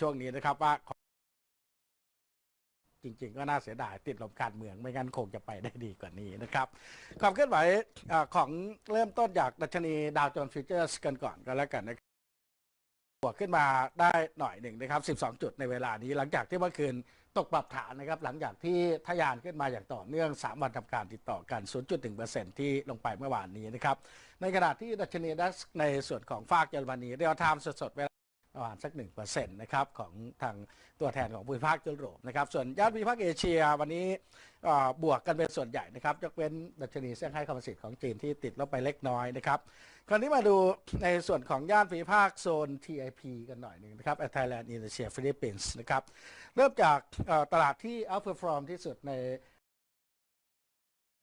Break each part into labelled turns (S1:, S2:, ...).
S1: ช่วงนี้นะครับว่าจริง ๆ ก็น่าเสียดายติดลมการเมืองไม่งั้นคงจะไปได้ดีกว่านี้นะครับความเคลื่อนไหวอของเริ่มต้นจากดัชนีดาวโจนส์ฟิวเจอร์สกันก่อนก็แล้วกันนะครับบวกขึ้นมาได้หน่อยหนึ่งนะครับ 12 จุดในเวลานี้หลังจากที่เมื่อคืนตกปรับฐานนะครับ หลังจากที่ทะยานขึ้นมาอย่างต่อเนื่อง 3 วันทำการติดต่อกัน 0.1%ที่ลงไปเมื่อวานนี้นะครับ ในขณะที่ดัชนีดัชในส่วนของฝากเยอรมนีเรียลไทม์สดๆเวลา ประมาณสัก1%นะครับของทางตัวแทนของภูมิภาคยุโรปนะครับส่วนย่านภูมิภาคเอเชียวันนี้บวกกันเป็นส่วนใหญ่นะครับยกเว้นดัชนีเซี่ยงไฮ้คอมโพสิตของจีนที่ติดลบไปเล็กน้อยนะครับคราวนี้มาดูในส่วนของย่านภูมิภาคโซน TIP กันหน่อยหนึ่งนะครับ Thailand Indonesia Philippines นะครับเริ่มจากตลาดที่ outperform ที่สุดใน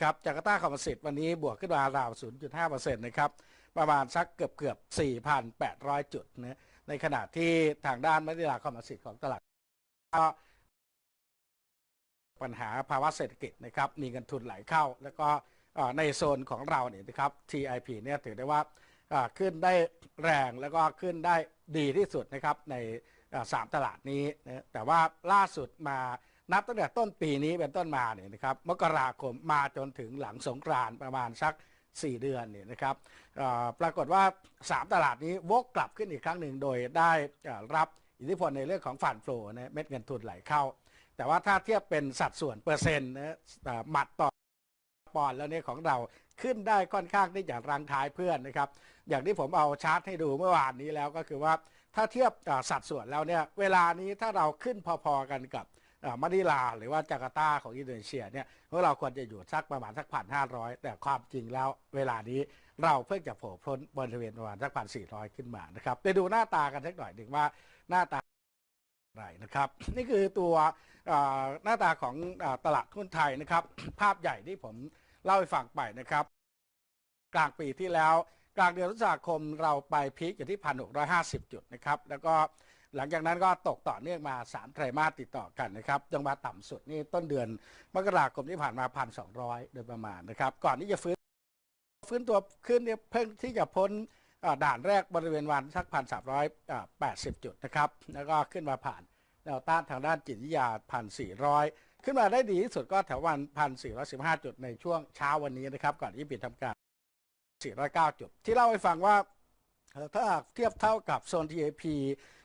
S1: ครับจาการ์ตาคอมโพสิตวันนี้บวกขึ้นมาราว 0.5%นะครับประมาณสักเกือบเกือบ4,800 จุดนะ ในขณะที่ทางด้านมะนิลาคอมโพสิตของตลาดก็ปัญหาภาวะเศรษฐกิจนะครับมีเงินทุนไหลเข้า แล้วก็ในโซนของเราเนี่ยนะครับ TIP เนี่ยถือได้ว่าขึ้นได้แรงแล้วก็ขึ้นได้ดีที่สุดนะครับในสามตลาดนี้นะแต่ว่าล่าสุดมานับตั้งแต่ต้นปีนี้เป็นต้นมาเนี่ยนะครับมกราคมมาจนถึงหลังสงกรานประมาณสัก 4 เดือนเนี่ยนะครับปรากฏว่า 3 ตลาดนี้วกกลับขึ้นอีกครั้งหนึ่งโดยได้รับอิทธิพลในเรื่องของฝันโฟลนะเม็ดเงินทุนไหลเข้า แต่ว่าถ้าเทียบเป็นสัดส่วนเปอร์เซ็นต์นะเอ่อหมัดต่อปอนด์แล้วเนี่ยของเราขึ้นได้ค่อนข้างที่จะรังท้ายเพื่อนนะครับ อย่างที่ผมเอาชาร์ตให้ดูเมื่อวานนี้แล้วก็คือว่าถ้าเทียบสัดส่วนแล้วเนี่ยเวลานี้ถ้าเราขึ้นพอๆกันกับ มะนิลาหรือว่าจาการ์ตาของอินโดนีเซียเนี่ยพวกเราควรจะอยู่สักประมาณสักพันห้าร้อยแต่ความจริงแล้วเวลานี้เราเพิ่งจะโผล่พ้นบริเวณประมาณสักพันสี่ร้อยขึ้นมานะครับไปดูหน้าตากันสักหน่อยหนึ่งว่าหน้าตาอะไรนะครับ นี่คือตัวหน้าตาของอตลาดหุ้นไทยนะครับ ภาพใหญ่ที่ผมเล่าให้ฟังไปนะครับ กลางปีที่แล้ว กลางเดือนพฤษภาคมเราไปพีคอยู่ที่1,650จุดนะครับ แล้วก็ หลังจากนั้นก็ตกต่อเนื่องมา 3 ไตรมาสติดต่อกันนะครับจงมาต่ำสุดนี่ต้นเดือนมกราคมที่ผ่านมา 1,200 โดยประมาณนะครับ ก่อนที่จะฟื้นฟื้นตัวขึ้นเนี่ยเพิ่งที่จะพ้นด่านแรกบริเวณวันสัก1,380จุดนะครับ แล้วก็ขึ้นมาผ่านแนวต้านทางด้านจิตวิทยา1,400ขึ้นมาได้ดีที่สุดก็แถววัน1,415จุดในช่วงเช้าวันนี้นะครับ ก่อนที่ปิดทำการ409จุด ที่เล่าให้ฟังว่าถ้าเทียบเท่ากับโซน TAP เอ่อ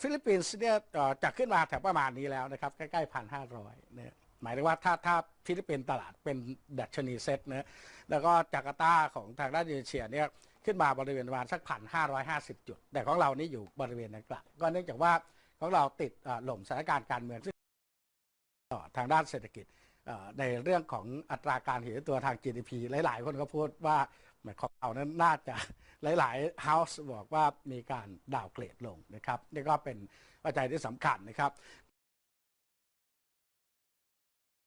S1: ฟิลิปปินส์เนี่ยจะขึ้นมาแถวประมาณนี้แล้วนะครับ ใกล้ๆพันห้าร้อยเนี่ยหมายถึงว่าถ้าถ้าฟิลิปปินส์ตลาดเป็นดัชนีเซ็ตนะแล้วก็จาการ์ตาของทางด้านอินโดนีเซียเนี่ยขึ้นมาบริเวณประมาณสักพันห้าร้อยห้าสิบจุด แต่ของเรานี่อยู่บริเวณดังกล่าวก็เนื่องจากว่าของเราติดเอ่อหล่มสถานการณ์การเมืองซึ่งต่อทางด้านเศรษฐกิจในเรื่องของอัตราการเห็นตัวทาง GDP หลาย ๆ คนก็พูดว่า หมของเรานั้นน่าจะหลายๆ House บอกว่ามีการดาวเกรดลงนะครับนี่ก็เป็นปัจจัยที่สำคัญนะครับ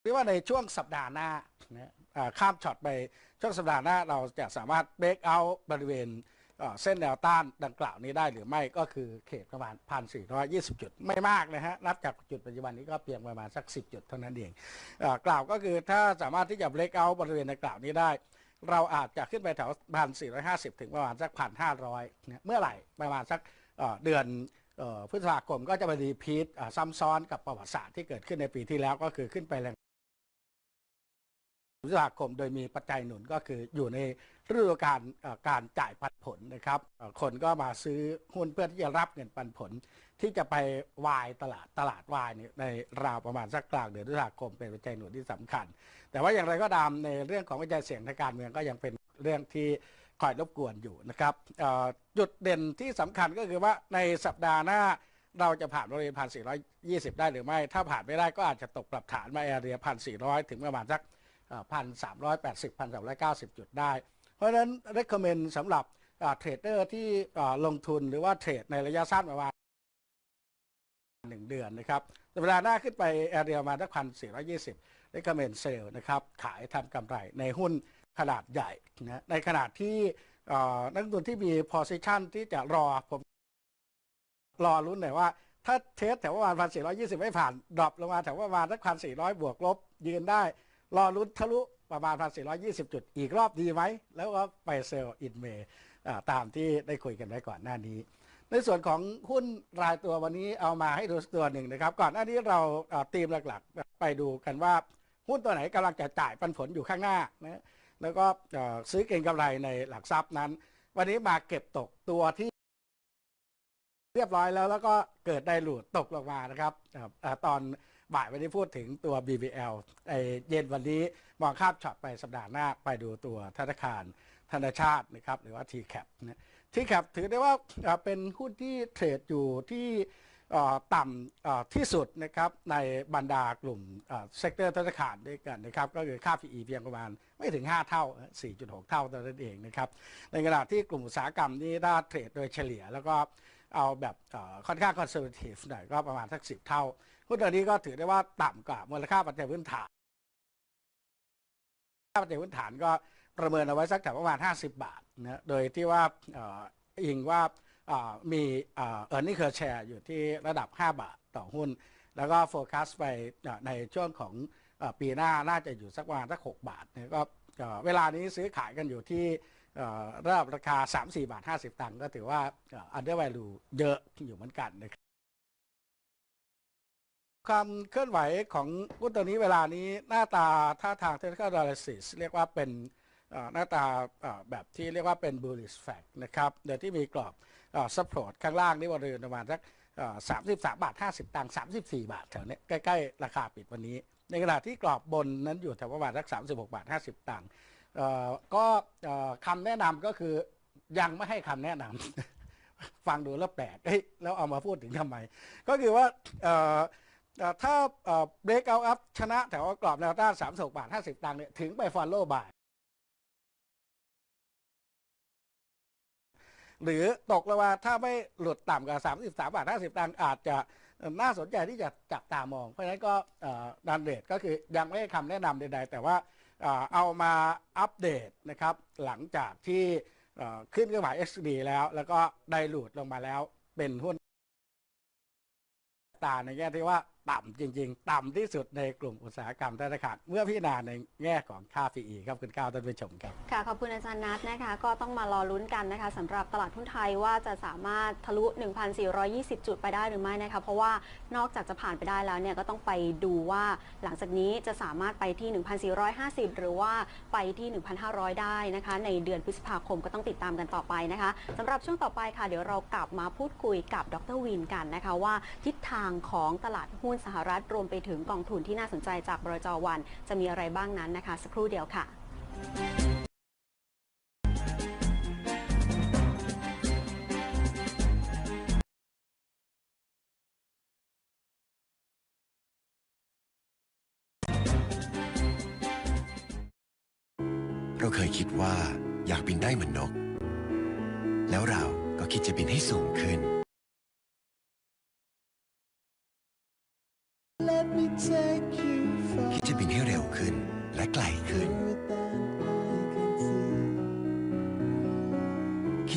S1: เรียกว่าในช่วงสัปดาห์หน้านะอ่าข้ามช็อตไปช่วงสัปดาห์หน้าเราจะสามารถเบรกเอาบริเวณเส้นแนวต้านดังกล่าวนี้ได้หรือไม่ก็คือเขตประมาณ 1,420 จุดไม่มากนะฮะ นับจากจุดปัจจุบันนี้ก็เพียงประมาณสัก 10 จุดเท่านั้นเองอกล่าวก็คือถ้าสามารถที่จะเบรกเอาบริเวณดังกล่าวนี้ได้ เราอาจจะขึ้นไปแถวพันสี่ร้อยห้าสิบถึงประมาณสักพันห้าร้อยเมื่อไหร่ประมาณสักเดือนพฤษภาคมก็จะไปรีพีทซ้ำซ้อนกับประวัติศาสตร์ที่เกิดขึ้นในปีที่แล้วก็คือขึ้นไปแรงพฤษภาคมโดยมีปัจจัยหนุนก็คืออยู่ในฤดูกาลเอ่อการจ่ายปันผลนะครับ คนก็มาซื้อหุ้นเพื่อที่จะรับเงินปันผล ที่จะไปวายตลาดตลาดวายเนี่ยในราวประมาณสักกลางเดือนพฤษภาคมเป็นปัจจัยหนุนที่สำคัญ แต่ว่าอย่างไรก็ตามในเรื่องของปัจจัยเสี่ยงทางการเมืองก็ยังเป็นเรื่องที่คอยรบกวนอยู่นะครับจุดเด่นที่สำคัญก็คือว่าในสัปดาห์หน้าเราจะผ่านบริเวณพันสี่ร้อยยี่สิบได้หรือไม่ ถ้าผ่านไม่ได้ก็อาจจะตกปรับฐานมาแอเรียพันสี่ร้อยถึงประมาณสักพันสามร้อยแปดสิบพันสามร้อยเก้าสิบจุดได้ เพราะฉะนั้น recommend สำหรับเทรดเดอร์ที่ลงทุนหรือว่าเทรดในระยะสั้นประมาณ หนึ่งเดือนนะครับเวลาหน้าขึ้นไปแอเรียมาสักพันสี่ร้อยยี่สิบ recommend sell นะครับขายทำกำไรในหุ้นขนาดใหญ่นะในขณะที่นักลงทุนที่มี position ที่จะรอผมรอรุ้นหน่อยว่า ถ้าเทสแถวประมาณพันสี่ร้อยี่สิบไม่ผ่าน ดรอปลงมาแถวประมาณสักพันสี่ร้อยบวกลบ ยืนได้ รอรุ้นทะลุประมาณพันสี่ร้อยี่สิบจุด อีกรอบดีไหม แล้วก็ไปเซลล์อินเมย์ตามที่ได้คุยกันไว้ก่อนหน้านี้ ในส่วนของหุ้นรายตัววันนี้เอามาให้ดูตัวหนึ่งนะครับ ก่อนหน้านี้เราเอ่อตีมหลักๆ ไปดูกันว่าหุ้นตัวไหนกำลังจะจ่ายปันผลอยู่ข้างหน้านะแล้วก็ซื้อเก็งกำไรในหลักทรัพย์นั้น วันนี้มาเก็บตกตัวที่ เรียบร้อยแล้วแล้วก็เกิดได้หลุดตกลงมานะครับตอนบ่ายวันนี้พูดถึงตัว BBL ไอเย็นวันนี้มองข้ามช็อตไปสัปดาห์หน้าไปดูตัวธนาคารธนาชาตินะครับหรือว่า TCAP นะ ที่ครับถือได้ว่าเป็นหุ้นที่เทรดอยู่ที่ต่ำที่สุดนะครับในบรรดากลุ่มเซกเตอร์ธนาคารด้วยกันนะครับก็คือค่า PE เพียงประมาณไม่ถึง 5 เท่า 4.6 เท่าเท่านั้นเองนะครับในขณะที่กลุ่มอุตสาหกรรมนี้ถ้าเทรดโดยเฉลี่ย แล้วก็เอาแบบค่อนข้างคอนเซอร์ t ทีฟหน่อยก็ประมาณสัก 10 เท่าหุ้นตัวนี้ก็ถือได้ว่าต่ำกว่ามูลค่าปัจจัยพื้นฐานค่าปัจจัยพื้นฐานก็ ประเมินเอาไว้สักแถวประมาณ 50 บาทนะโดยที่ว่าอิงว่ามีเออ earning per share อยู่ที่ระดับ 5 บาทต่อหุ้น แล้วก็โฟกัสไปในช่วงของอปีหน้าน่าจะอยู่สักประมาณสัก 6 บาทนะก็เวลานี้ซื้อขายกันอยู่ที่ระดับราคา 3-4 บาท 50 ตังค์ก็ถือว่าอ่อ under value เยอะอยู่เหมือนกันนะครับความเคลื่อนไหวของหุ้นตัวนี้เวลานี้หน้าตาท่าทาง technical analysis เรียกว่าเป็น หน้าตาแบบที่เรียกว่าเป็น bullish fact นะครับโดยที่มีกรอบอ support ข้างล่างนี่บริเวณประมาณสักสามสิบสามบาทห้าสิบตังค์สามสิบสี่บาทแถวเนี้ยใกล้ ๆ ราคาปิดวันนี้ ในขณะที่กรอบบนนั้นอยู่แถวประมาณสักสามสิบหกบาทห้าสิบตังค์ก็คำแนะนำก็คือยังไม่ให้คำแนะนำฟังดูแล้วแปลกเฮ้ยแล้วเอามาพูดถึงทำไม ก็คือว่าถ้าเบรกเอาอัพชนะแถวกรอบแนวต้าน3 6 บาท 50 ตังค์เนี่ย ถึงไปฟอลโล่บาย หรือตกลงมาถ้าไม่หลุดต่ำกว่า 33 บาท 50ตังค์อาจจะน่าสนใจที่จะจับตามอง เพราะฉะนั้นก็ดันเดตก็คือยังไม่ให้คำแนะนำใดๆ แต่ว่าเอามาอัปเดตนะครับ หลังจากที่ขึ้นเครื่องหมาย XD แล้ว แล้วก็ได้หลุดลงมาแล้วเป็นหุ้นตาในแง่ที่ว่าต่ำจริง ๆ ต่ำที่สุดในกลุ่มอุตสาหกรรมธนาคารเมื่อพิจารณาในแง่ของค่า PE ครับคุณก้าวท่านผู้ชมครับ
S2: ค่ะขอบคุณอาจารย์นัทนะคะก็ต้องมารอลุ้นกันนะคะสำหรับตลาดหุ้นไทยว่าจะสามารถทะลุ 1,420 จุดไปได้หรือไม่นะคะเพราะว่านอกจากจะผ่านไปได้แล้วเนี่ยก็ต้องไปดูว่าหลังจากนี้จะสามารถไปที่ 1,450 หรือว่าไปที่ 1,500 ได้นะคะในเดือนพฤษภาคมก็ต้องติดตามกันต่อไปนะคะสำหรับช่วงต่อไปค่ะเดี๋ยวเรากลับมาพูดคุยกับดรวินกันนะคะว่าทิศทางของตลาดหุ้นสหรัฐรวมไปถึงกองทุนที่น่าสนใจจากบรจวัน จะมีอะไรบ้างนั้นนะคะ สักครู่เดียวค่ะ
S3: เราเคยคิดว่าอยากบินได้เหมือนนก แล้วเราก็คิดจะบินให้สูงขึ้น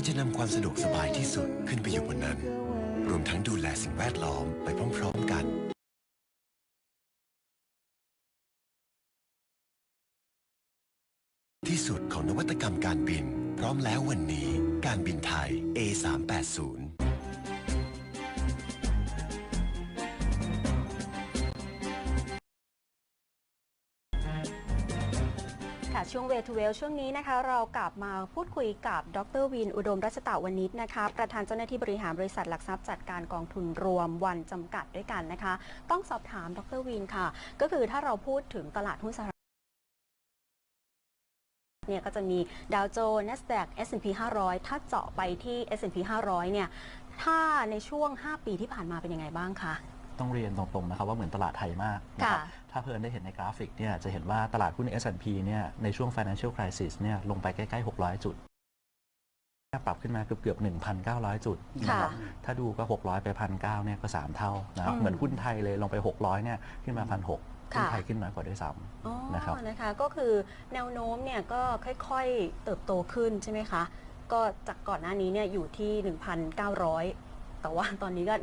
S3: จะนำความสะดวกสบายที่สุดขึ้นไปอยู่บนนั้น รวมทั้งดูแลสิ่งแวดล้อมไปพร้อมๆกันที่สุดของนวัตกรรมการบิน พร้อมแล้ววันนี้ การบินไทย A380
S2: ค่ะช่วงเวทูเวลช่วงนี้นะคะ เรากลับมาพูดคุยกับดรวิน อุดมรัชตะวณิชนะคะ ประธานเจ้าหน้าที่บริหารบริษัทหลักทรัพย์จัดการกองทุนรวมวันจำกัดด้วยกันนะคะ ต้องสอบถามดรวินค่ะ ก็คือถ้าเราพูดถึงตลาดหุ้นสหรัฐเนี่ยก็จะมีดาวโจนส์ NASDAQ S&P 500 ถ้าเจาะไปที่ S&P 500 เนี่ยถ้าในช่วง 5 ปีที่ผ่านมาเป็นยังไงบ้างคะ
S4: ต้องเรียนตรงๆนะครับว่าเหมือนตลาดไทยมากนะครับ
S2: ค่ะ
S4: ถ้าเพื่อนได้เห็นในกราฟิกเนี่ยจะเห็นว่าตลาดหุ้น S&P เนี่ยในช่วง financial crisis เนี่ยลงไปใกล้ๆ 600 จุด ปรับขึ้นมาเกือบเกือบๆ1,900 จุดนะครับ
S2: ค่ะ
S4: ถ้าดูก็ 600 ไป 1,900เนี่ยก็ 3 เท่านะครับ
S2: อืม
S4: เหมือนหุ้นไทยเลยลงไป 600เนี่ยขึ้นมา 1,600หุ้น
S2: ค่ะ
S4: ไทยขึ้นน้อยกว่าด้วยซ้
S2: อ๋อ
S4: นะครับ
S2: นะคะก็คือแนวโน้มเนี่ยก็ค่อยๆเติบโตขึ้นใช่ไหมคะ ก็จากก่อนหน้านี้เนี่ยอยู่ที่ 1,900 แต่ว่าตอนนี้ก็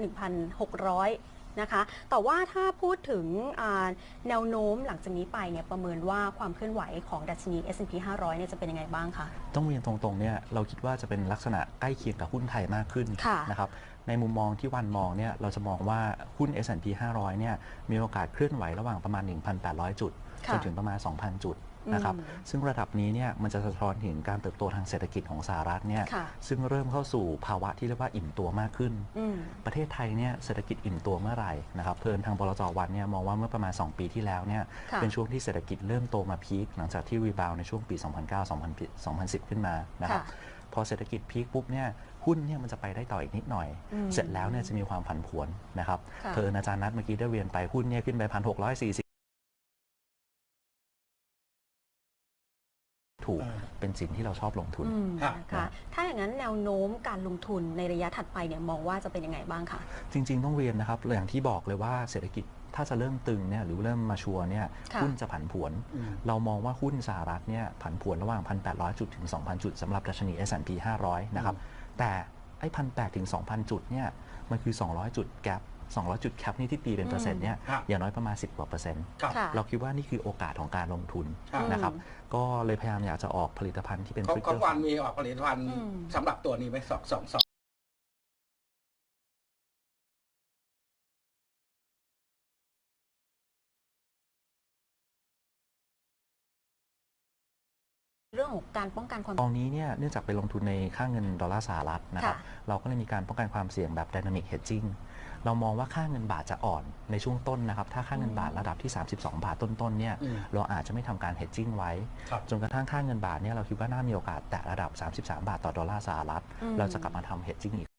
S2: 1,600 นะคะ แต่ว่าถ้าพูดถึงอ่าแนวโน้มหลังจากนี้ไปเนี่ยประเมินว่าความเคลื่อนไหวของดัชนี S&P 500เนี่ยจะเป็นยังไงบ้างคะ
S4: ต้องเรียนตรงๆเนี่ยเราคิดว่าจะเป็นลักษณะใกล้เคียงกับหุ้นไทยมากขึ้น
S2: ค่ะ
S4: นะครับในมุมมองที่วันมองเนี่ยเราจะมองว่าหุ้น S&P 500เนี่ยมีโอกาสเคลื่อนไหวระหว่างประมาณ 1,800 จุด
S2: ค่ะ
S4: จนถึงประมาณ 2,000 จุด นะครับ
S2: อืม
S4: ซึ่งระดับนี้เนี่ยมันจะสะท้อนถึงการเติบโตทางเศรษฐกิจของสหรัฐเนี่ย
S2: ค่ะ
S4: ซึ่งเริ่มเข้าสู่ภาวะที่เรียกว่าอิ่มตัวมากขึ้น
S2: อืม
S4: ประเทศไทยเนี่ยเศรษฐกิจอิ่มตัวเมื่อไหร่นะครับเพลินทางบลจวันเนี่ยมองว่าเมื่อประมาณ 2 ปีที่แล้วเนี่ย
S2: ค่ะ
S4: เป็นช่วงที่เศรษฐกิจเริ่มโตมาพีคหลังจากที่รีบาวในช่วงปี 2009-2010 ขึ้นมานะครับ
S2: ค่ะ
S4: พอเศรษฐกิจพีคปุ๊บเนี่ยหุ้นเนี่ยมันจะไปได้ต่ออีกนิดหน่อย
S2: อืม
S4: เสร็จแล้วเนี่ยจะมีความผันผวนนะครับ
S2: ค่ะ
S4: เพลินอาจารย์นัดเมื่อกี้ได้เรียนไปหุ้นเนี่ยขึ้นไปพันหกร้อยสี่สิ ถูก
S1: อ่า
S4: เป็นสินที่เราชอบลงทุน
S2: อืม
S1: ครับ
S2: นะคะถ้าอย่างนั้นแนวโน้มการลงทุนในระยะถัดไปเนี่ยมองว่าจะเป็นยังไงบ้างคะ
S4: จริง ๆ ต้องเรียนนะครับอย่างที่บอกเลยว่าเศรษฐกิจถ้าจะเริ่มตึงเนี่ยหรือเริ่มมาชัวร์เนี่ย
S2: ค่ะ
S4: หุ้นจะผันผวน
S1: อืม
S4: เรามองว่าหุ้นสหรัฐเนี่ยผันผวนระหว่าง 1,800 จุดถึง 2,000 จุดสำหรับดัชนี S&P 500 นะครับ แต่ไอ้ 1,800 ถึง 2,000 จุดเนี่ยมันคือ 200 จุดแกป 200 จุดแคปนี่ที่ตีเป็นเปอร์เซ็นต์เนี่ย
S1: ครับ
S4: อย่างน้อยประมาณ 10กว่าเปอร์เซ็นต์
S1: ครับ
S2: ค่ะ
S4: เราคิดว่านี่คือโอกาสของการลงทุน
S1: ครับ
S4: นะครับ ก็เลยพยายามอยากจะออกผลิตภัณฑ์ที่เป็น
S1: ของ
S4: trigger
S1: ของวันมีออกผลิตภัณฑ์
S2: อืม
S1: สำหรับตัวนี้ไหมสองสองสอง
S2: เรื่องของการป้องกันความ
S4: ตอนนี้เนี่ยเนื่องจากไปลงทุนในค่าเงินดอลลาร์สหรัฐนะครับ
S2: ค่ะ
S4: เราก็เลยมีการป้องกันความเสี่ยงแบบ dynamic hedging เรามองว่าค่าเงินบาทจะอ่อนในช่วงต้นนะครับ ถ้าค่าเงินบาทระดับที่ 32 บาทต้นๆเนี่ย
S1: อืม
S4: เราอาจจะไม่ทำการ hedging ไว้
S1: ครับ
S4: จนกระทั่งค่าเงินบาทเนี่ยเราคิดว่าน่ามีโอกาสแตะระดับ 33 บาทต่อดอลลาร์สหรัฐ
S2: อืม
S4: เราจะกลับมาทำ hedging อีก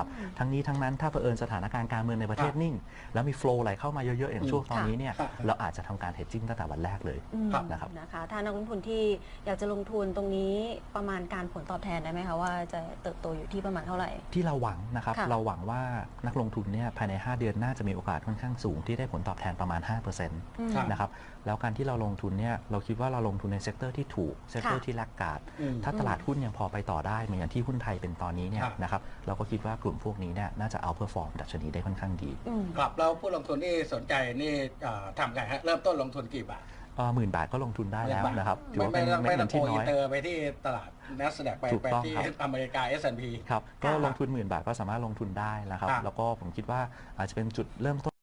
S4: ครับทั้งนี้ทั้งนั้นถ้าเผอิญสถานการณ์การเมืองในประเทศ
S1: ครับ
S4: นิ่ง แล้วมี flow ไหลเข้ามาเยอะๆอย่างช่วงตอนนี้เนี่ย
S1: ค่ะ
S4: เราอาจจะทำการ hedging ตั้งแต่วันแรกเลย
S2: อืม
S1: ครับ
S4: นะครับ
S2: นะคะถ้านักลงทุนที่อยากจะลงทุนตรงนี้ประมาณการผลตอบแทนได้ไหมคะว่าจะเติบโตอยู่ที่ประมาณเท่าไหร่
S4: ที่เราหวังนะครับ
S2: ค่ะ
S4: เราหวังว่านักลงทุนเนี่ยภายใน 5 เดือนน่าจะมีโอกาสค่อนข้างสูงที่ได้ผลตอบแทนประมาณ5%
S2: อืม
S1: ครับ
S4: นะครับ แล้วการที่เราลงทุนเนี่ยเราคิดว่าเราลงทุนในเซกเตอร์ที่ถูกเซกเตอร์
S2: ค่ะ
S4: ที่แลกกาด
S1: อืม
S4: ถ้าตลาดหุ้นยังพอไปต่อได้เหมือนอย่างที่หุ้นไทยเป็นตอนนี้เนี่ย
S1: ครับ
S4: นะครับเราก็คิดว่ากลุ่มพวกนี้เนี่ยน่าจะเอาเพอร์ฟอร์มดัชนีได้ค่อนข้างดี
S2: อืม
S1: ครับแล้วผู้ลงทุนที่สนใจนี่เอ่อทำไงฮะเริ่มต้นลงทุนกี่บาท
S4: หมื่นบาทก็ลงทุนได้แล้วนะครับถือ
S1: ไม่
S4: ว่า
S1: ไม่
S4: เป็น
S1: ต้อง
S4: เม็
S1: ไม่
S4: ด
S1: ต้
S4: เงิ
S1: อง
S4: น
S1: โก
S4: ที่น้อย
S1: อินเตอร์ไปที่ตลาดนัสแดกไป
S4: ถูก
S1: ไป
S4: ต้อง
S1: ที่
S4: ครับ
S1: อเมริกา S&P
S4: ครับก็
S2: ค่ะ
S4: ลงทุนหมื่นบาทก็สามารถลงทุนได้นะครับ
S1: ครับ
S4: แล้วก็ผมคิดว่าอาจจะเป็นจุดเริ่มต้น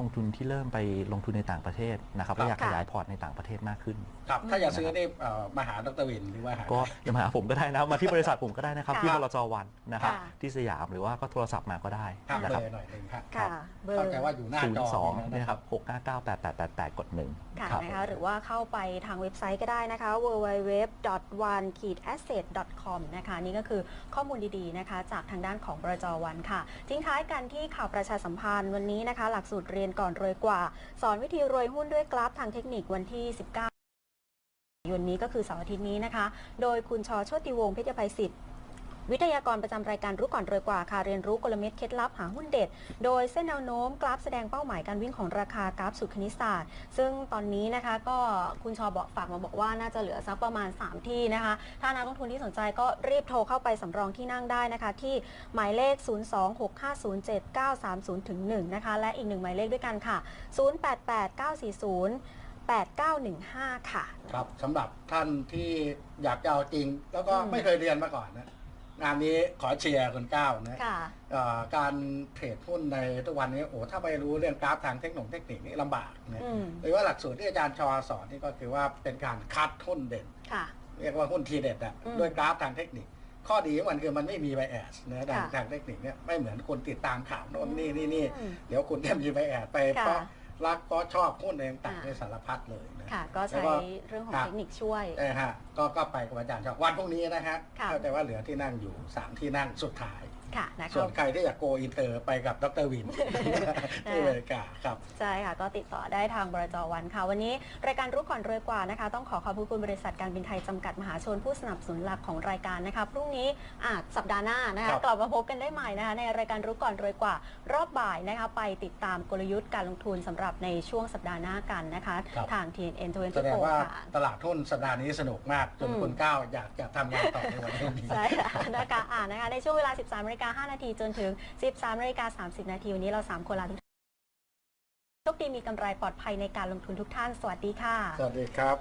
S4: ลงทุนที่เริ่มไปลงทุนในต่างประเทศนะครับและอยากขยายพอร์ตในต่างประเทศมากขึ้น
S1: ครับ ถ้าอยากซื้อนี่เอ่อมาหาดรวินหรือว่าหา
S4: ก็อย่ามาหาผมก็ได้นะมาที่บริษัทผมก็ได้นะครับ
S2: ค่ะ
S4: ที่บลจวันนะครับ
S2: ค่ะ
S4: ที่สยามหรือว่าก็โทรศัพท์มาก็ได้
S1: ครับ
S4: นะ
S1: เบ
S4: ครับ
S1: อร์หน่อยหนึ่งครับ
S2: ค่ะเบอร์
S1: เข้าใจว่าอยู่หน้า
S4: ศูน
S1: จอ
S4: ย์สอง
S1: นะ
S4: เนี่ยครับหกเก้าเก้าแปดแปดแปดแปดกดหนึ่ง
S2: ค่ะ
S4: ครับ
S2: นะคะหรือว่าเข้าไปทางเว็บไซต์ก็ได้นะคะ www.one-asset.com นะคะนี่ก็คือข้อมูลดีๆนะคะ จากทางด้านของบรจวันค่ะ ทิ้งท้ายกันที่ข่าวประชาสัมพันธ์วันนี้นะคะ หลักสูตรเรียนก่อนรวยกว่า สอนวิธีรวยหุ้นด้วยกราฟทางเทคนิควันที่ 19ยนนี้ก็คือเสาร์อาทิตย์นี้นะคะ โดยคุณชอโชติวงศ์เพชรภัยศิษย์ วิทยากรประจำรายการรู้ก่อนรวยกว่าค่ะเรียนรู้กลเม็ดเคล็ดลับหาหุ้นเด็ด โดยเส้นแนวโน้มกราฟแสดงเป้าหมายการวิ่งของราคากราฟสุดคณิตศาสตร์ ซึ่งตอนนี้นะคะก็คุณชอบอกฝากมาบอกว่าน่าจะเหลือสักประมาณ 3 ที่นะคะ ถ้านักลงทุนที่สนใจก็รีบโทรเข้าไปสำรองที่นั่งได้นะคะ ที่หมายเลข 026507930ถึง1นะคะและอีกหนึ่งหมายเลขด้วยกันค่ะ 088940 8915 ค่ะ
S1: ครับสำหรับท่านที่อยากจะเอาจริง แล้วก็
S2: อืม
S1: ไม่เคยเรียนมาก่อนนะ งานนี้ขอเชียร์คุณก้าวนะ
S2: ค่ะ
S1: เอ่อการเทรดหุ้นในทุกวันนี้โอ้ถ้าไม่รู้เรื่องกราฟทางเทคโนโลยีเทคนิคนี่ลำบากนะ
S2: อืม
S1: หรือว่าหลักสูตรที่อาจารย์ชอสอนนี่ก็คือว่าเป็นการคัดหุ้นเด่น
S2: ค่ะ
S1: เรียกว่าหุ้นทีเด็ดอะ
S2: อืม
S1: ด้วยกราฟทางเทคนิค ข้อดีของมันคือมันไม่มีไบแอสนะทาง
S2: ค่ะ
S1: ทางเทคนิคเนี่ยไม่เหมือนคนติดตามข่าวโน่นนี่นี่นี่
S2: อืม
S1: เดี๋ยวคุณจะมีไบแอสไป
S2: ค่ะ
S1: เพราะ รักเพราะชอบหุ้นอะไรต่าง
S2: อ่า
S1: ๆในสารพัดเลยนะ
S2: ค่ะ ก็
S1: แล้
S2: ใช้
S1: วก็
S2: เรื่องของ
S1: ครับ
S2: เทคนิคช่วย
S1: เออฮะก็ก็ไปกับอาจารย์ชอบวันพรุ่งนี้นะฮะ
S2: ค่ะ
S1: เข้าใจว่าเหลือที่นั่งอยู่สามที่นั่งสุดท้าย
S2: ค่ะนะคะ
S1: ส่วนใครที่อยากโกอินเตอร์ไปกับดรวินที่อเมริกาครับ
S2: ใช่ค่ะ ก็ติดต่อได้ทางบรจวันค่ะ วันนี้รายการรู้ก่อนรวยกว่านะคะ ต้องขอขอบคุณบริษัทการบินไทยจำกัดมหาชนผู้สนับสนุนหลักของรายการนะคะพรุ่งนี้อาจสัปดาห์หน้านะ
S1: ครั
S2: คะ
S1: บ
S2: กลับมาพบกันได้ใหม่นะคะในรายการรู้ก่อนรวยกว่า รอบบ่ายนะคะ ไปติดตามกลยุทธ์การลงทุนสำหรับในช่วงสัปดาห์หน้ากันนะคะ
S1: ครับ
S2: ทาง TNN
S1: แสดงว่า
S2: 24ค่ะ
S1: ตลาดหุ้นสัปดาห์นี้สนุกมากจน
S2: อืม
S1: คุณก้าวอยากจะทำงานต่อในวันพรุ่งนี้
S2: ใช่ค่ะนะคะอ่านะคะในช่วงเวลา 13นาฬิกากา5นาทีจนถึง 13นาฬิกา30 นาทีวันนี้เรา 3 คนลาทุกท่านโชคดีมีกำไรปลอดภัยในการลงทุนทุกท่าน สวัสดีค่ะ
S1: สวัสดีครับ